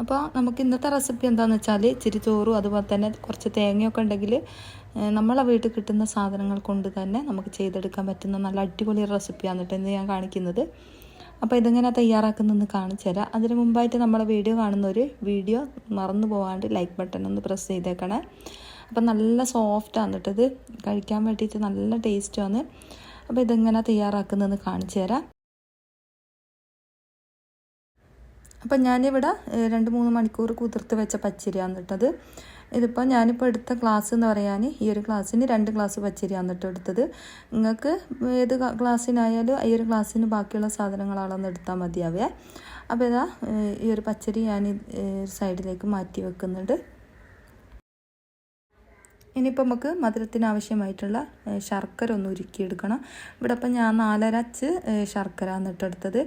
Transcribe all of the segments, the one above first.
അപ്പോൾ നമുക്ക് ഇന്നത്തെ റെസിപ്പി എന്താണെന്ന് വെച്ചാൽ ഇച്ചിരി ചോറും അതുപോലെ തന്നെ കുറച്ച് തേങ്ങയൊക്കെ ഉണ്ടെങ്കിൽ നമ്മളെ വീട്ടിൽ കിട്ടുന്ന സാധനങ്ങൾ കൊണ്ട് തന്നെ നമുക്ക് ചെയ്തെടുക്കാൻ പറ്റുന്ന നല്ല അടിപൊളി റെസിപ്പിയാണ് കേട്ടോ ഇന്ന് ഞാൻ കാണിക്കുന്നത്. അപ്പോൾ ഇതെങ്ങനെ തയ്യാറാക്കുന്നതെന്ന് കാണിച്ചു തരാം. അതിന് മുമ്പായിട്ട് നമ്മളെ വീഡിയോ കാണുന്നവർ വീഡിയോ മറന്നു പോകാണ്ട് ലൈക്ക് ബട്ടൺ ഒന്ന് പ്രസ് ചെയ്തേക്കണേ. അപ്പം നല്ല സോഫ്റ്റാണ് കേട്ടത് കഴിക്കാൻ വേണ്ടിയിട്ട് നല്ല ടേസ്റ്റുമാണ് അപ്പോൾ ഇതെങ്ങനെ തയ്യാറാക്കുന്നതെന്ന് കാണിച്ചു തരാം. അപ്പം ഞാനിവിടെ രണ്ട് മൂന്ന് മണിക്കൂർ കുതിർത്ത് വെച്ച പച്ചരിയാണ് ഇട്ടത്. ഇതിപ്പോൾ ഞാനിപ്പോൾ എടുത്ത ക്ലാസ് എന്ന് പറയാൻ ഈ ഒരു ക്ലാസ്സിന് രണ്ട് ക്ലാസ് പച്ചരിയാണ് കേട്ടോ എടുത്തത്. നിങ്ങൾക്ക് ഏത് ക്ലാസ്സിനായാലും ഈ ഒരു ഗ്ലാസ്സിന് ബാക്കിയുള്ള സാധനങ്ങളാണെന്ന് എടുത്താൽ മതിയാവേ. അപ്പോൾ ഇതാ ഈ ഒരു പച്ചരി ഞാൻ സൈഡിലേക്ക് മാറ്റി വെക്കുന്നുണ്ട്. ഇനിയിപ്പോൾ നമുക്ക് മധുരത്തിന് ആവശ്യമായിട്ടുള്ള ശർക്കര ഒന്ന് ഉരുക്കിയെടുക്കണം. ഇവിടെ ഇപ്പം ഞാൻ നാലരച്ച് ശർക്കര എന്നിട്ടെടുത്തത്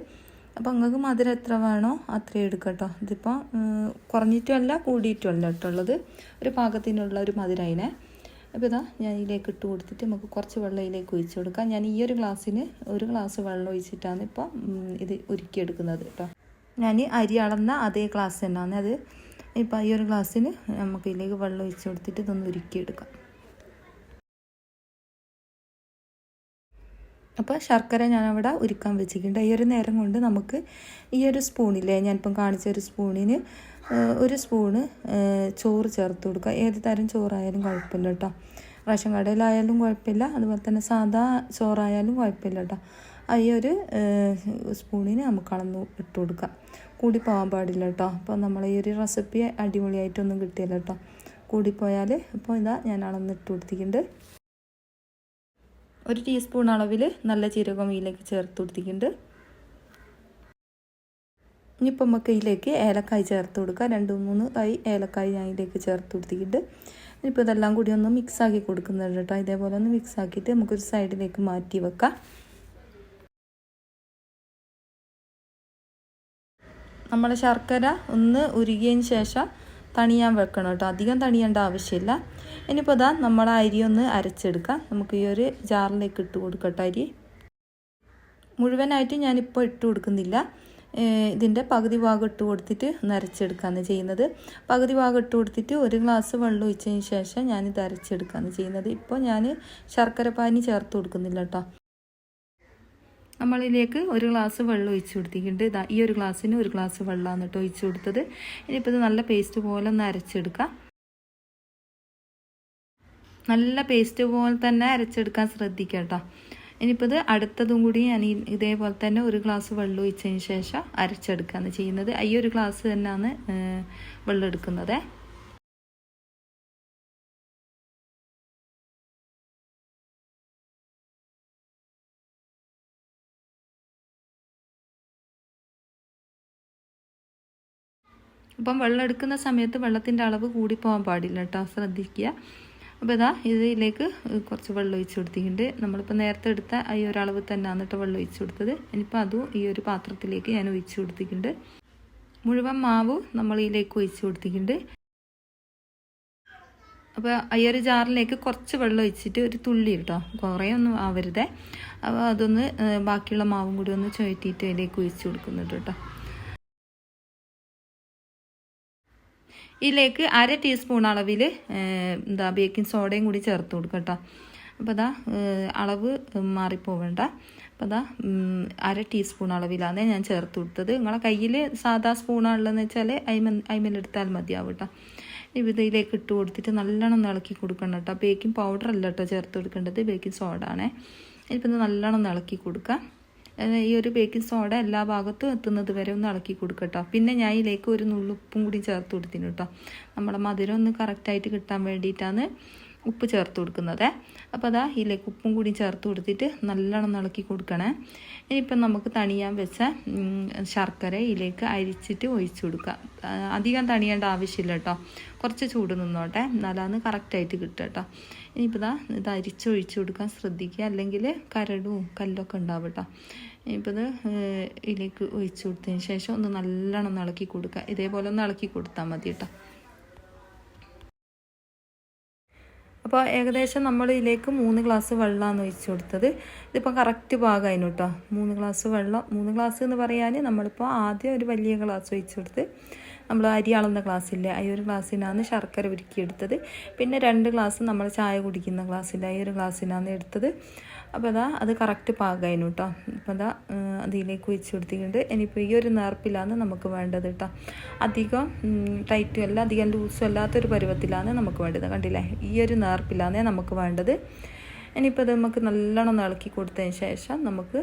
അപ്പോൾ നിങ്ങൾക്ക് മധുരം എത്ര വേണോ അത്രയും എടുക്കട്ടോ ഇതിപ്പോൾ ഏഹ്, കുറഞ്ഞിട്ടുമല്ല കൂടിയിട്ടുമല്ല കേട്ടോ ഉള്ളത്. ഒരു പാകത്തിനുള്ള ഒരു മധുരം അതിനെ. അപ്പോൾ ഇതാ ഞാൻ ഇതിലേക്ക് ഇട്ട് കൊടുത്തിട്ട് നമുക്ക് കുറച്ച് വെള്ളം ഇതിലേക്ക് ഒഴിച്ച് കൊടുക്കാം. ഞാൻ ഈ ഒരു ഗ്ലാസ്സിന് ഒരു ഗ്ലാസ് വെള്ളം ഒഴിച്ചിട്ടാണ് ഇപ്പോൾ ഇത് ഉരുക്കിയെടുക്കുന്നത് കേട്ടോ ഞാൻ അരി അളന്ന അതേ ഗ്ലാസ് തന്നെയാണ് അത് ഇപ്പോൾ ഈ ഒരു ഗ്ലാസ്സിന് നമുക്ക് ഇതിലേക്ക് വെള്ളം ഒഴിച്ച് കൊടുത്തിട്ട് ഇതൊന്ന് ഉരുക്കിയെടുക്കാം. അപ്പോൾ ശർക്കര ഞാനവിടെ ഉരുക്കാൻ വെച്ചിട്ടുണ്ട്. ഈ ഒരു നേരം കൊണ്ട് നമുക്ക് ഈ ഒരു സ്പൂണില്ലേ ഞാനിപ്പം കാണിച്ച ഒരു സ്പൂണിന് ഒരു സ്പൂണ് ചോറ് ചേർത്ത് കൊടുക്കുക. ഏത് തരം ചോറായാലും കുഴപ്പമില്ല കേട്ടോ. റേഷൻ കടയിലായാലും കുഴപ്പമില്ല. അതുപോലെ തന്നെ സാധാ ചോറായാലും കുഴപ്പമില്ല കേട്ടോ. ഈ ഒരു സ്പൂണിന് നമുക്ക് അളന്ന് ഇട്ട് കൊടുക്കാം. കൂടി പോകാൻ പാടില്ല കേട്ടോ. അപ്പോൾ നമ്മൾ ഈ ഒരു റെസിപ്പി അടിപൊളിയായിട്ടൊന്നും കിട്ടിയില്ല കേട്ടോ. കൂടിപ്പോയാൽ ഇപ്പോൾ ഇതാ ഞാൻ അളന്നിട്ട് കൊടുത്തിട്ടുണ്ട്. ഒരു ടീസ്പൂൺ അളവിൽ നല്ല ജീരകം ഇതിലേക്ക് ചേർത്ത് കൊടുത്തിട്ടുണ്ട്. ഇനിയിപ്പം നമുക്ക് ഇതിലേക്ക് ഏലക്കായ് ചേർത്ത് കൊടുക്കുക രണ്ട് മൂന്ന് കൈ ഏലക്കായ് ഞാൻ ഇതിലേക്ക് ചേർത്ത് കൊടുത്തിട്ടുണ്ട്. ഇനിയിപ്പോൾ ഇതെല്ലാം കൂടി ഒന്ന് മിക്സ് ആക്കി കൊടുക്കുന്നുണ്ട് കേട്ടോ. ഇതേപോലെ ഒന്ന് മിക്സ് ആക്കിയിട്ട് നമുക്കൊരു സൈഡിലേക്ക് മാറ്റി വെക്കാം. നമ്മുടെ ശർക്കര ഒന്ന് ഉരുകിയതിന് ശേഷം തണിയാൻ വെക്കണം കേട്ടോ. അധികം തണിയേണ്ട ആവശ്യമില്ല. ഇനിയിപ്പോൾ ഇതാ നമ്മൾ അരി ഒന്ന് അരച്ചെടുക്കാം. നമുക്ക് ഈ ഒരു ജാറിലേക്ക് ഇട്ട് കൊടുക്കട്ടെ അരി. മുഴുവനായിട്ട് ഞാനിപ്പോൾ ഇട്ട് കൊടുക്കുന്നില്ല. ഇതിന്റെ പകുതി ഭാഗം ഇട്ട് കൊടുത്തിട്ട് ഒന്ന് അരച്ചെടുക്കുകയാണ് ചെയ്യുന്നത്. പകുതി ഭാഗം ഇട്ട് കൊടുത്തിട്ട് ഒരു ഗ്ലാസ് വെള്ളം ഒഴിച്ചതിന് ശേഷം ഞാനിത് അരച്ചെടുക്കുകയാണ് ചെയ്യുന്നത്. ഇപ്പോൾ ഞാൻ ശർക്കര പാനി ചേർത്ത് കൊടുക്കുന്നില്ല കേട്ടോ. നമ്മളിതിലേക്ക് ഒരു ഗ്ലാസ് വെള്ളം ഒഴിച്ചു കൊടുത്തിട്ടുണ്ട്. ഇതാ ഈ ഒരു ഗ്ലാസ്സിന് ഒരു ഗ്ലാസ് വെള്ളമാണ് കേട്ടോ ഒഴിച്ചു കൊടുത്തത്. ഇനിയിപ്പോൾ ഇത് നല്ല പേസ്റ്റ് പോലെ ഒന്ന് അരച്ചെടുക്കാം. നല്ല പേസ്റ്റ് പോലെ തന്നെ അരച്ചെടുക്കാൻ ശ്രദ്ധിക്കുക കേട്ടോ. ഇനിയിപ്പോൾ ഇത് അടുത്തതും കൂടി ഞാൻ ഇതേപോലെ തന്നെ ഒരു ഗ്ലാസ് വെള്ളം ഒഴിച്ചതിന് ശേഷം അരച്ചെടുക്കുകയാണ് ചെയ്യുന്നത്. ഈ ഒരു ഗ്ലാസ് തന്നെയാണ് വെള്ളം എടുക്കുന്നത്. അപ്പം വെള്ളം എടുക്കുന്ന സമയത്ത് വെള്ളത്തിന്റെ അളവ് കൂടി പോകാൻ പാടില്ല കേട്ടോ. ശ്രദ്ധിക്കുക. അപ്പോൾ ഇതാ ഇതിലേക്ക് കുറച്ച് വെള്ളം ഒഴിച്ച് കൊടുത്തിട്ടുണ്ട്. നമ്മളിപ്പോൾ നേരത്തെ എടുത്ത ഈ ഒരളവ് തന്നെ എന്നിട്ട് വെള്ളം ഒഴിച്ച് കൊടുത്തത്. ഇനിയിപ്പോൾ അതും ഈ ഒരു പാത്രത്തിലേക്ക് ഞാൻ ഒഴിച്ച് കൊടുത്തിട്ടുണ്ട്. മുഴുവൻ മാവ് നമ്മൾ ഇതിലേക്ക് ഒഴിച്ച് കൊടുത്തിട്ടുണ്ട്. അപ്പോൾ ഈ ഒരു ജാറിലേക്ക് കുറച്ച് വെള്ളം ഒഴിച്ചിട്ട് ഒരു തുള്ളി കേട്ടോ. കുറേ ഒന്നും ആവരുതേ. അപ്പോൾ അതൊന്ന് ബാക്കിയുള്ള മാവും കൂടി ഒന്ന് ചുഴറ്റിയിട്ട് അതിലേക്ക് ഒഴിച്ച് കൊടുക്കുന്നുണ്ട് കേട്ടോ. ഇതിലേക്ക് അര ടീസ്പൂൺ അളവിൽ എന്താ ബേക്കിംഗ് സോഡയും കൂടി ചേർത്ത് കൊടുക്കുക കേട്ടോ അപ്പോൾ അതാ അളവ് മാറിപ്പോവേണ്ട. അപ്പോൾ അതാ അര ടീസ്പൂൺ അളവിലാണ് ഞാൻ ചേർത്ത് കൊടുത്തത്. നിങ്ങളെ കയ്യിൽ സാധാ സ്പൂണാണുള്ളതെന്ന് വെച്ചാൽ അയിമ അയിമലെടുത്താൽ മതിയാവും കേട്ടോ ഇതിലേക്ക് ഇട്ട് കൊടുത്തിട്ട് നല്ലോണം ഇളക്കി കൊടുക്കണം കേട്ടോ ബേക്കിംഗ് പൗഡർ അല്ല കേട്ടോ ചേർത്ത് കൊടുക്കേണ്ടത്. ബേക്കിംഗ് സോഡ ആണേ. ഇപ്പം നല്ലോണം ഇളക്കി കൊടുക്കാം ഈ ഒരു ബേക്കിംഗ് സോഡ എല്ലാ ഭാഗത്തും എത്തുന്നത് വരെ ഒന്ന് ഇളക്കി കൊടുക്കട്ടോ പിന്നെ ഞാൻ ഇതിലേക്ക് ഒരു നുള്ളുപ്പും കൂടി ചേർത്ത് കൊടുത്തിന് കേട്ടോ നമ്മുടെ മധുരം ഒന്ന് കറക്റ്റായിട്ട് കിട്ടാൻ വേണ്ടിയിട്ടാണ് ഉപ്പ് ചേർത്ത് കൊടുക്കുന്നത്. അപ്പോൾ അതാ ഇതിലേക്ക് ഉപ്പും കൂടി ചേർത്ത് കൊടുത്തിട്ട് നല്ലോണം ഇളക്കി കൊടുക്കണേ. ഇനിയിപ്പം നമുക്ക് തണിയാൻ വെച്ച ശർക്കര ഇതിലേക്ക് അരിച്ചിട്ട് ഒഴിച്ചു കൊടുക്കുക അധികം തണിയേണ്ട ആവശ്യമില്ല കേട്ടോ കുറച്ച് ചൂട് നിന്നോട്ടെ. എന്നാലാണ് കറക്റ്റായിട്ട് കിട്ടുക കേട്ടോ ഇനിയിപ്പോൾ ഇതാ ഇത് അരിച്ചൊഴിച്ച് കൊടുക്കാൻ ശ്രദ്ധിക്കുക. അല്ലെങ്കിൽ കരടും കല്ലൊക്കെ ഉണ്ടാവും കേട്ടോ. ഇനിയിപ്പോൾ ഇത് ഇതിലേക്ക് ഒഴിച്ചു കൊടുത്തതിന് ശേഷം ഒന്ന് നല്ലോണം ഒന്ന് ഇളക്കി കൊടുക്കുക. ഇതേപോലെ ഒന്ന് ഇളക്കി കൊടുത്താൽ മതി കേട്ടോ. അപ്പോൾ ഏകദേശം നമ്മൾ ഇതിലേക്ക് മൂന്ന് ഗ്ലാസ് വെള്ളമാണ് ഒഴിച്ച് കൊടുത്തത്. ഇതിപ്പോൾ കറക്റ്റ് പാകമായിരുന്നു കേട്ടോ. മൂന്ന് ഗ്ലാസ് വെള്ളം മൂന്ന് ഗ്ലാസ് എന്ന് പറയാൻ നമ്മളിപ്പോൾ ആദ്യം ഒരു വലിയ ഗ്ലാസ് ഒഴിച്ച് കൊടുത്ത് നമ്മൾ അരി അളന്ന ഗ്ലാസ്സില്ലേ ആ ഒരു ഗ്ലാസ്സിനാണ് ശർക്കര ഉരുക്കിയെടുത്തത്. പിന്നെ രണ്ട് ഗ്ലാസ് നമ്മൾ ചായ കുടിക്കുന്ന ഗ്ലാസ്സില്ല ഈ ഒരു ഗ്ലാസ്സിനാണ് എടുത്തത്. അപ്പോൾ അതാ അത് കറക്റ്റ് പാകായിരുന്നു കേട്ടോ. അപ്പോൾ അതാ അതിലേക്ക് ഒഴിച്ച് കൊടുത്തിട്ടുണ്ട്. ഇനിയിപ്പോൾ ഈ ഒരു നേർപ്പിലാണ് നമുക്ക് വേണ്ടത് കേട്ടോ. അധികം ടൈറ്റും അല്ല അധികം ലൂസും അല്ലാത്തൊരു പരുവത്തിലാണ് നമുക്ക് വേണ്ടത്. കണ്ടില്ലേ? ഈ ഒരു നേർപ്പിലാണ് നമുക്ക് വേണ്ടത്. ഇനിയിപ്പോൾ അത് നമുക്ക് നല്ലോണം ഇളക്കി കൊടുത്തതിന് ശേഷം നമുക്ക്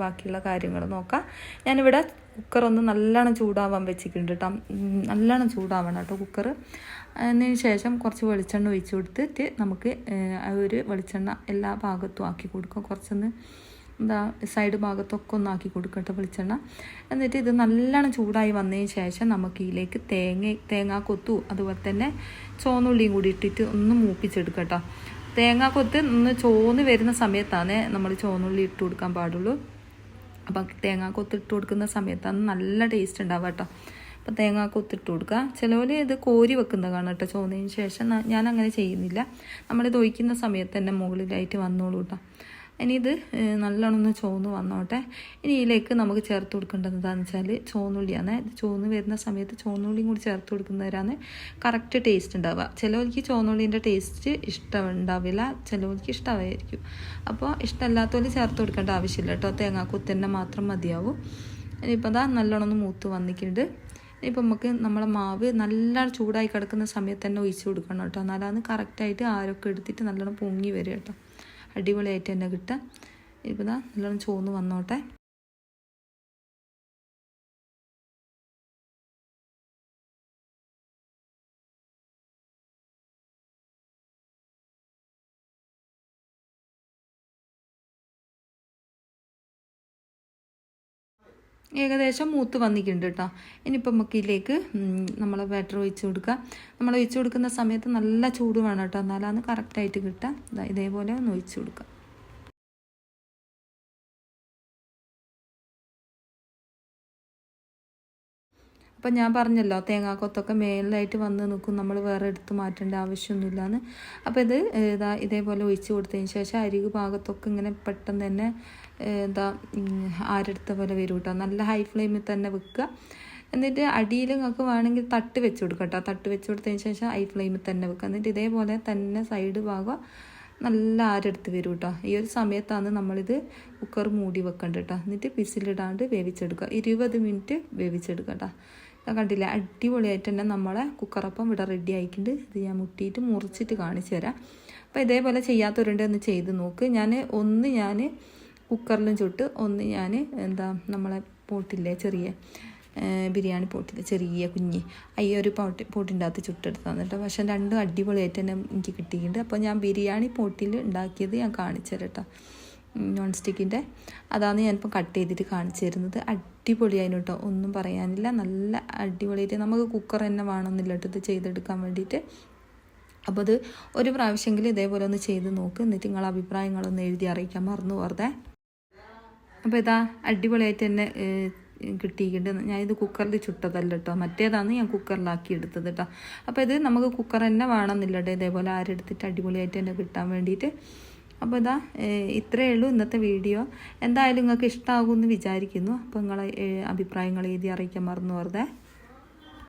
ബാക്കിയുള്ള കാര്യങ്ങൾ നോക്കാം. ഞാനിവിടെ കുക്കർ ഒന്ന് നല്ലോണം ചൂടാവാൻ വെച്ചിട്ടുണ്ട് കേട്ടോ. നല്ലോണം ചൂടാവണം കേട്ടോ കുക്കർ അതിന് ശേഷം കുറച്ച് വെളിച്ചെണ്ണ ഒഴിച്ച് കൊടുത്തിട്ട് നമുക്ക് ഒരു വെളിച്ചെണ്ണ എല്ലാ ഭാഗത്തും ആക്കി കൊടുക്കും. കുറച്ചൊന്ന് എന്താ സൈഡ് ഭാഗത്തൊക്കെ ഒന്ന് ആക്കി കൊടുക്കട്ടെ വെളിച്ചെണ്ണ. എന്നിട്ട് ഇത് നല്ലോണം ചൂടായി വന്നതിന് ശേഷം നമുക്ക് ഇതിലേക്ക് തേങ്ങ തേങ്ങാ കൊത്തു അതുപോലെ തന്നെ ചോന്നുള്ളിയും കൂടി ഇട്ടിട്ട് ഒന്ന് മൂപ്പിച്ചെടുക്കട്ടോ തേങ്ങാ കൊത്ത് ഒന്ന് ചോന്ന് വരുന്ന സമയത്താണ് നമ്മൾ ചോന്നുള്ളി ഇട്ട് കൊടുക്കാൻ പാടുള്ളൂ. അപ്പം തേങ്ങാ കൊത്തിട്ട് കൊടുക്കുന്ന സമയത്ത് സമയത്താണ് നല്ല ടേസ്റ്റ് ഉണ്ടാവുക കേട്ടോ അപ്പം തേങ്ങാ കൊത്തിട്ട് കൊടുക്കുക. ചിലവർ ഇത് കോരി വെക്കുന്നത് കാണാം കേട്ടോ ചോന്നതിന് ശേഷം ഞാൻ അങ്ങനെ ചെയ്യുന്നില്ല. നമ്മളിത് ഒഴിക്കുന്ന സമയത്ത് തന്നെ മുകളിലായിട്ട് വന്നോളൂ കേട്ടോ ഇനി ഇത് നല്ലോണം ഒന്ന് ചോന്ന് വന്നോട്ടെ. ഇനി ഇതിലേക്ക് നമുക്ക് ചേർത്ത് കൊടുക്കേണ്ടത് എന്താണെന്ന് വെച്ചാൽ ചോന്നുള്ളിയാണ് ചോന്ന് വരുന്ന സമയത്ത് ചോന്നുള്ളിയും കൂടി ചേർത്ത് കൊടുക്കുന്നവരാണ് കറക്റ്റ് ടേസ്റ്റ് ഉണ്ടാവുക. ചിലവർക്ക് ചോന്നുള്ളിന്റെ ടേസ്റ്റ് ഇഷ്ടം ഉണ്ടാവില്ല ചിലവർക്ക് ഇഷ്ടമായിരിക്കും. അപ്പോൾ ഇഷ്ടമല്ലാത്തവർ ചേർത്ത് കൊടുക്കേണ്ട ആവശ്യമില്ല കേട്ടോ. തേങ്ങാക്കുത്തന്നെ മാത്രം മതിയാവും. ഇനിയിപ്പോൾ അതാ നല്ലോണം ഒന്ന് മൂത്ത് വന്നിട്ടുണ്ട്. ഇനിയിപ്പോൾ നമുക്ക് നമ്മളെ മാവ് നല്ല ചൂടായി കിടക്കുന്ന സമയത്ത് തന്നെ ഒഴിച്ച് കൊടുക്കണം കേട്ടോ. എന്നാലാണ് കറക്റ്റായിട്ട് ആരൊക്കെ എടുത്തിട്ട് നല്ലോണം പൊങ്ങി വരും കേട്ടോ. അടിപൊളിയായിട്ട് തന്നെ കിട്ടുക. ഇപ്പോൾ നല്ലോണം ചോന്ന് വന്നോട്ടെ. ഏകദേശം മൂത്ത് വന്നിട്ടുണ്ട് കേട്ടോ ഇനിയിപ്പോൾ നമുക്ക് ഇതിലേക്ക് നമ്മൾ ബാറ്റർ ഒഴിച്ച് കൊടുക്കുക നമ്മൾ ഒഴിച്ച് കൊടുക്കുന്ന സമയത്ത് നല്ല ചൂട് വേണം കേട്ടോ എന്നാലാണ് കറക്റ്റായിട്ട് കിട്ടുക. ഇതേപോലെ ഒന്ന് ഒഴിച്ച് കൊടുക്കുക അപ്പം ഞാൻ പറഞ്ഞല്ലോ തേങ്ങാക്കൊത്തൊക്കെ മേലിലായിട്ട് വന്ന് നിൽക്കും. നമ്മൾ വേറെ എടുത്ത് മാറ്റേണ്ട ആവശ്യമൊന്നുമില്ലാന്ന്. അപ്പോൾ ഇത് ഇതാ ഇതേപോലെ ഒഴിച്ച് കൊടുത്തതിന് ശേഷം അരികു ഭാഗത്തൊക്കെ ഇങ്ങനെ പെട്ടെന്ന് തന്നെ എന്താ ആരെടുത്ത പോലെ വരും കേട്ടോ നല്ല ഹൈ ഫ്ലെയിമിൽ തന്നെ വെക്കുക. എന്നിട്ട് അടിയിൽ നിങ്ങൾക്ക് വേണമെങ്കിൽ തട്ട് വെച്ച് കൊടുക്കുക കേട്ടോ തട്ട് വെച്ച് കൊടുത്തതിന് ശേഷം ഹൈ ഫ്ലെയിമിൽ തന്നെ വെക്കുക. എന്നിട്ട് ഇതേപോലെ തന്നെ സൈഡ് ഭാഗം നല്ല ആരെടുത്ത് വരും കേട്ടോ ഈ ഒരു സമയത്താണ് നമ്മളിത് കുക്കർ മൂടി വെക്കേണ്ടത് കേട്ടോ എന്നിട്ട് വിസിലിടാണ്ട് വേവിച്ചെടുക്കുക. ഇരുപത് മിനിറ്റ് വേവിച്ചെടുക്കുക കേട്ടോ കണ്ടില്ല? അടിപൊളിയായിട്ട് തന്നെ നമ്മളെ കുക്കറപ്പം ഇവിടെ റെഡി ആയിട്ടുണ്ട്. ഇത് ഞാൻ മുട്ടിയിട്ട് മുറിച്ചിട്ട് കാണിച്ചു തരാം. അപ്പോൾ ഇതേപോലെ ചെയ്യാത്തവരുണ്ട് എന്ന് ചെയ്ത് നോക്ക്. ഞാൻ ഒന്ന് ഞാൻ കുക്കറിലും ചുട്ട് ഒന്ന് ഞാൻ എന്താ നമ്മളെ പോട്ടില്ലേ ചെറിയ ബിരിയാണി പോട്ടില്ല ചെറിയ കുഞ്ഞി. ഈ ഒരു പോട്ടി പോട്ടിന്റെ അകത്ത് ചുട്ടെടുത്താണ് കേട്ടോ പക്ഷെ രണ്ടും അടിപൊളിയായിട്ട് തന്നെ എനിക്ക് കിട്ടിയിട്ടുണ്ട്. അപ്പോൾ ഞാൻ ബിരിയാണി പോട്ടിൽ ഉണ്ടാക്കിയത് ഞാൻ കാണിച്ചു തരാം കേട്ടോ. നോൺ സ്റ്റിക്കിന്റെ അതാണ് ഞാനിപ്പോൾ കട്ട് ചെയ്തിട്ട് കാണിച്ചു തരുന്നത് അടിപൊളിയായിരുന്നു കേട്ടോ ഒന്നും പറയാനില്ല. നല്ല അടിപൊളിയായിട്ട് നമുക്ക് കുക്കർ തന്നെ വേണമെന്നില്ല കേട്ടോ ഇത് ചെയ്തെടുക്കാൻ വേണ്ടിയിട്ട്. അപ്പോൾ അത് ഒരു പ്രാവശ്യമെങ്കിലും ഇതേപോലെ ഒന്ന് ചെയ്ത് നോക്ക്. എന്നിട്ട് നിങ്ങളെ അഭിപ്രായങ്ങളൊന്ന് എഴുതി അറിയിക്കാൻ മറന്നു വെറുതെ അപ്പോൾ ഇതാ അടിപൊളിയായിട്ട് തന്നെ കിട്ടിയിട്ടുണ്ട്. ഞാനിത് കുക്കറിൽ ചുട്ടതല്ല കേട്ടോ മറ്റേതാണ് ഞാൻ കുക്കറിലാക്കി എടുത്തത് കേട്ടോ അപ്പോൾ ഇത് നമുക്ക് കുക്കർ തന്നെ വേണമെന്നില്ല കേട്ടോ ഇതേപോലെ ആരെടുത്തിട്ട് അടിപൊളിയായിട്ട് തന്നെ കിട്ടാൻ വേണ്ടിയിട്ട്. അപ്പോൾ ഇതാ ഇത്രയേ ഉള്ളൂ ഇന്നത്തെ വീഡിയോ. എന്തായാലും നിങ്ങൾക്ക് ഇഷ്ടമാകുമെന്ന് വിചാരിക്കുന്നു. അപ്പോൾ നിങ്ങളെ അഭിപ്രായങ്ങൾ എഴുതി അറിയിക്കാൻ മറന്നു വെറുതെ